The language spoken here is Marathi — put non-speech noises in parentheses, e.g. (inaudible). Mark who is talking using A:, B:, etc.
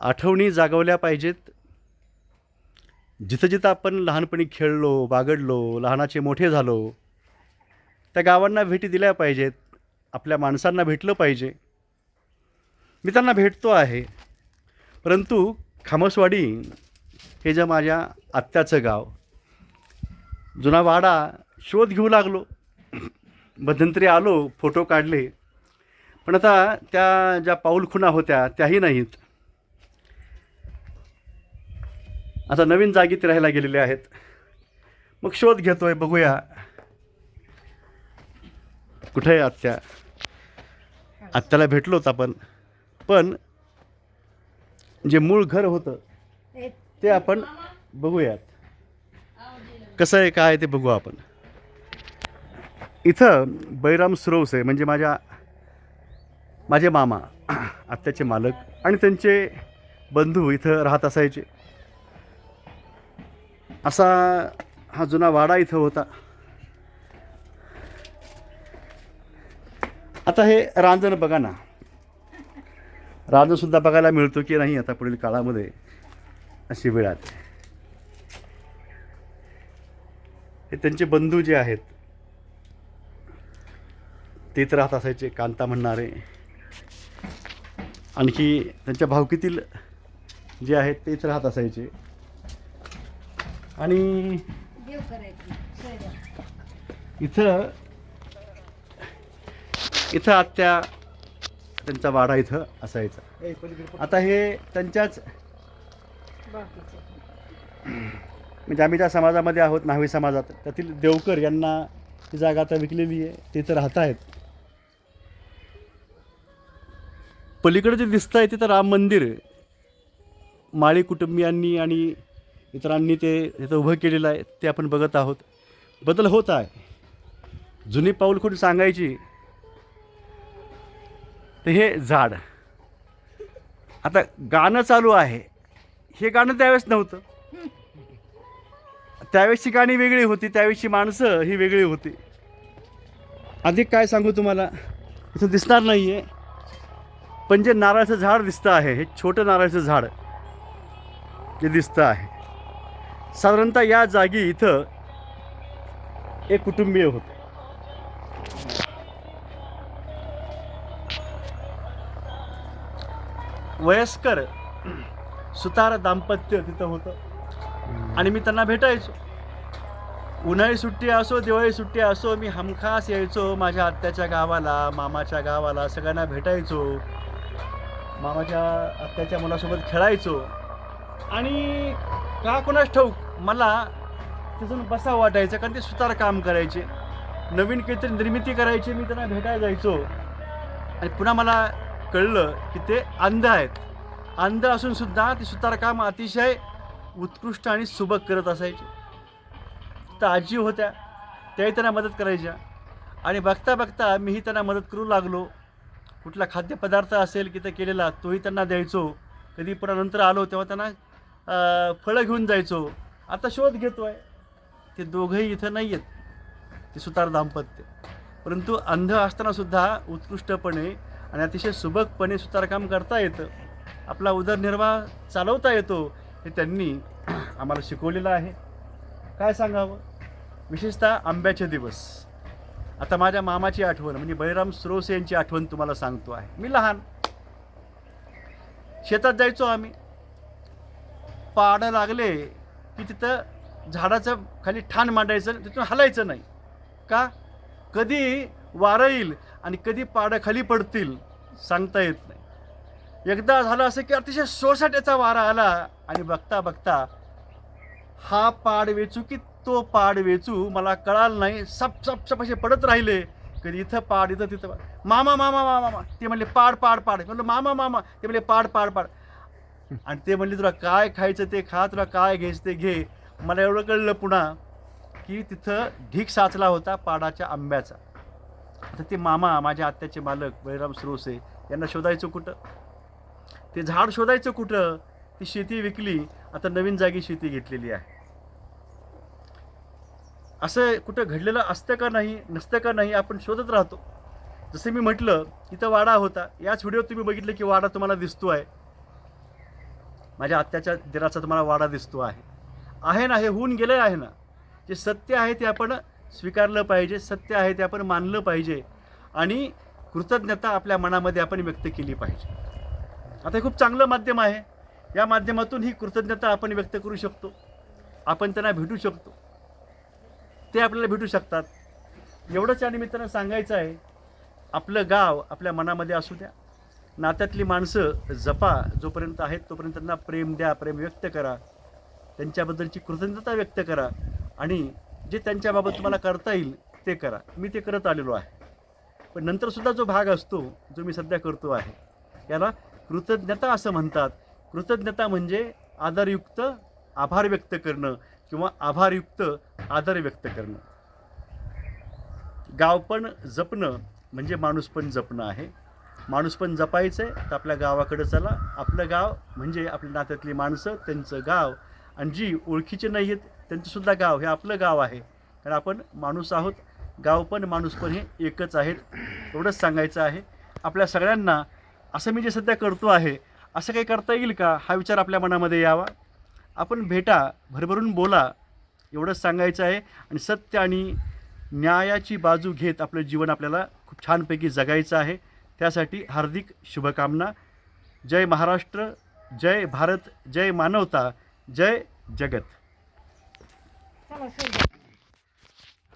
A: आठवणी जागवल्या पाहिजेत. जिथं जिथं आपण लहानपणी खेळलो बागडलो लहानाचे मोठे झालो त्या गावांना भेटी दिल्या पाहिजेत आपल्या माणसांना भेटलं पाहिजे. मी त्यांना भेटतो आहे परंतु खामसवाडी हे जे माझ्या आत्याचं गाव जुना वाडा शोध घेऊ लागलो. मध्यंतरी आलो फोटो काढले. पण आता त्या ज्या पाऊलखुणा होत्या त्याही नाहीत. आता नवीन जागी ते राहायला गेलेले आहेत. मग शोध घेतोय बघूया. कुठे आहे आत्या? आत्याला भेटलोत आपण. पण जे मूळ घर होतं ते आपण बघूयात. कसं आहे काय आहे ते बघू आपण. इथं बैराम सुरवस आहे म्हणजे माझ्या माझे मामा आत्याचे मालक आणि त्यांचे बंधू इथं राहत असायचे. असा हा जुना वाडा इथं होता. आता हे रांजण बघा ना. रांजणसुद्धा बघायला मिळतो की नाही आता पुढील काळामध्ये अशी वेळ आली हे त्यांचे बंधू जे आहेत ते तर राहत असायचे कांता म्हणणारे. आणखी त्यांच्या भावकीतील जे आहेत तेच राहत असायचे. आणि इथं इथं आत्या त्यांचा वाडा इथं असायचा. आता हे त्यांच्याच म्हणजे आम्ही ज्या समाजामध्ये आहोत न्हावी समाजात त्यातील देवकर यांना ती जागा आता विकलेली आहे ते इथं राहत आहेत पलीकडे जे दिसतं आहे तिथं राम मंदिर माळी कुटुंबियांनी आणि इतरांनी ते तिथं उभं केलेलं आहे ते आपण बघत आहोत. बदल होत आहे. जुनी पाऊलखुण सांगायची? तर हे झाड. आता गाणं चालू आहे. हे गाणं त्यावेळेस नव्हतं. त्यावेळेसची गाणी वेगळी होती त्यावेळेसची माणसं ही वेगळी होती. अधिक काय सांगू तुम्हाला? इथं दिसणार नाही आहे पण जे नारळाचं झाड दिसतं आहे हे छोटं नारळाचं झाड जे दिसतं आहे. साधारणतः या जागी इथं एक कुटुंबीय होते. वयस्कर सुतार दाम्पत्य तिथं होतं. आणि मी त्यांना भेटायचो. उन्हाळी सुट्टी असो दिवाळी सुट्टी असो मी हमखास यायचो माझ्या आत्याच्या गावाला मामाच्या गावाला सगळ्यांना भेटायचो. मामाच्या आत्याच्या मुलासोबत खेळायचो. आणि का कोणास ठाऊक मला तिथून बसा वाटायचं कारण ते सुतार काम करायचे. नवीन काहीतरी निर्मिती करायची मी त्यांना भेटायला जायचो. आणि पुन्हा मला कळलं की ते अंध आहेत. अंध असूनसुद्धा ते सुतारकाम अतिशय उत्कृष्ट आणि सुबक करत असायचे. तर आजी होत्या त्याही त्यांना मदत करायच्या. आणि बघता बघता मीही त्यांना मदत करू लागलो. कुठला खाद्यपदार्थ असेल की तर केलेला तोही त्यांना द्यायचो. कधी पुन्हा नंतर आलो तेव्हा त्यांना फळं घेऊन जायचो. आता शोध घेतो आहे ते दोघंही इथं नाही आहेत ते सुतार दाम्पत्य. परंतु अंध असताना सुद्धा उत्कृष्टपणे आणि अतिशय सुबकपणे सुतारकाम करता येतं. आपला उदरनिर्वाह चालवता येतो हे त्यांनी (clears throat) आम्हाला शिकवलेलं आहे. काय सांगावं? विशेषतः आंब्याचे दिवस. आता माझ्या मामाची आठवण म्हणजे बळीराम सुरोसे यांची आठवण तुम्हाला सांगतो आहे. मी लहान. शेतात जायचो आम्ही. पाडं लागले की तिथं झाडाचं खाली ठाण मांडायचं तिथून हलायचं नाही. का? कधी वारं येईल आणि कधी पाडं खाली पडतील सांगता येत नाही. एकदा झालं असं की अतिशय सोसाट्याचा वारा आला आणि बघता बघता हा पाड वेचू की तो पाड वेचू मला कळालं नाही. सप सप सप असे पडत राहिले. कधी इथं पाड इथं तिथं पाड. मामा मामा मामा मामा. ते म्हणले पाड पाड पाड. म्हणलं मामा मामा. ते म्हणले पाड पाड पाड. आणि ते म्हणले तुला काय खायचं ते खा तुला काय घ्यायचं ते घे. मला एवढं कळलं पुन्हा की तिथं ढीक साचला होता पाडाच्या आंब्याचा. आता ते मामा माझ्या आत्याचे मालक बळीराम सुरोसे यांना शोधायचं कुठं? ते झाड शोधायचं कुठं? ती शेती विकली आता नवीन जागी शेती घेतलेली आहे. असं कुठं घडलेलं असतं का नाही नसतं का नाही आपण शोधत राहतो. जसं मी म्हटलं इथं वाडा होता. याच व्हिडिओत तुम्ही बघितलं की वाडा तुम्हाला दिसतो आहे माझ्या आत्याच्या दिराचा तुम्हाला वाडा दिसतो आहे. आहे ना हे होऊन गेलं आहे ना. जे सत्य आहे ते आपण स्वीकारलं पाहिजे सत्य आहे ते आपण मानलं पाहिजे आणि कृतज्ञता आपल्या मनामध्ये आपण व्यक्त केली पाहिजे. आता हे खूप चांगलं माध्यम आहे. या माध्यमातून ही कृतज्ञता आपण व्यक्त करू शकतो. आपण त्यांना भेटू शकतो. ते आपल्याला भेटू शकतात. एवढंच या निमित्तानं सांगायचं आहे. आपलं गाव आपल्या मनामध्ये असू द्या. नात्यातली माणसं जपा जोपर्यंत आहेत तोपर्यंत त्यांना प्रेम द्या प्रेम व्यक्त करा. त्यांच्याबद्दलची कृतज्ञता व्यक्त करा आणि जे त्यांच्याबाबत तुम्हाला करता येईल ते करा. मी ते करत आलेलो आहे. पण नंतरसुद्धा जो भाग असतो जो मी सध्या करतो आहे याला कृतज्ञता असं म्हणतात. कृतज्ञता म्हणजे आदरयुक्त आभार व्यक्त करणं किंवा आभारयुक्त आदर व्यक्त करणं. गाव पण जपणं म्हणजे माणूस पण जपणं आहे. माणूस पण जपायचं आहे तर आपल्या गावाकडे चला. आपलं गाव म्हणजे आपल्या नात्यातली माणसं त्यांचं गाव. आणि जी ओळखीचे नाही आहेत त्यांचंसुद्धा गाव हे आपलं गाव आहे. कारण आपण माणूस आहोत गाव पण माणूस पण हे एकच आहेत एवढंच सांगायचं आहे. आपल्या सगळ्यांना असं मी जे सध्या करतो आहे असं काही करता येईल का? हा विचार आपल्या मनामध्ये यावा. आपण भेटा भरभरून बोला एवढंच सांगायचं आहे. आणि सत्य आणि न्यायाची बाजू घेत आपलं जीवन आपल्याला खूप छानपैकी जगायचं आहे. त्यासाठी हार्दिक शुभकामना. जय महाराष्ट्र जय भारत जय मानवता जय जगत.